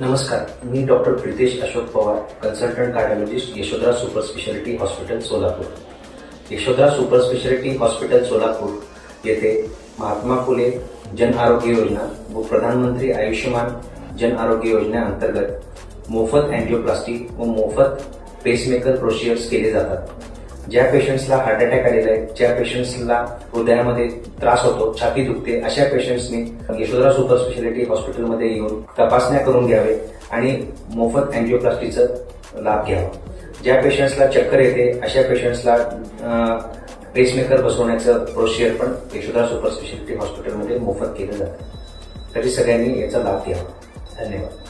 नमस्कार मी doctor Pritesh Ashok Pawar consultant cardiologist Yashodhara super speciality hospital Solapur. Yashodhara super speciality hospital Solapur येथे महात्मा फुले जन आरोग्य योजना व प्रधानमंत्री आयुष्यमान जन आरोग्य योजनेअंतर्गत मोफत अँजिओप्लास्टी व मोफत पेसमेकर प्रोसिजर्स केले जातात. ज्या पेशंट्सला हार्ट अटॅक आलेला आहे ज्या पेशंट्सला हृदयामध्ये त्रास होतो छाती दुखते अशा पेशंट्सनी यशोधरा सुपर स्पेशालिटी हॉस्पिटलमध्ये येऊन तपासण्या करून घ्यावे आणि मोफत अँजिओप्लास्टीचं लाभ घ्यावा. ज्या पेशंट्सला चक्कर येते अशा पेशंट्सला पेसमेकर बसवण्याचं प्रोसिजर पण यशोधरा सुपर स्पेशालिटी हॉस्पिटलमध्ये मोफत केलं जातं. तरी सगळ्यांनी याचा लाभ घ्यावा. धन्यवाद.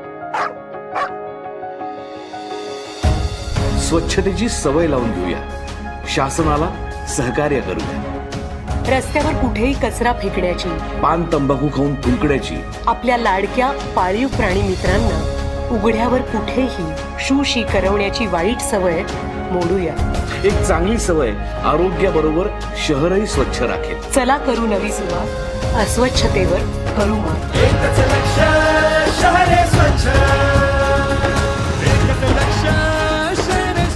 स्वच्छतेची सवय लावून घेऊया. शासनाला सहकार्य करूया. रस्त्यावर कुठेही कचरा फेकण्याची पान तंबाखू खाऊन थुंकण्याची. आपल्या लाडक्या पाळीव प्राणी मित्रांना उघड्यावर कुठेही शूशी करवण्याची वाईट सवय मोडूया. एक चांगली सवय आरोग्याबरोबर शहरही स्वच्छ राखेल. चला करू नवी सुरुवात. अस्वच्छतेवर करू मात.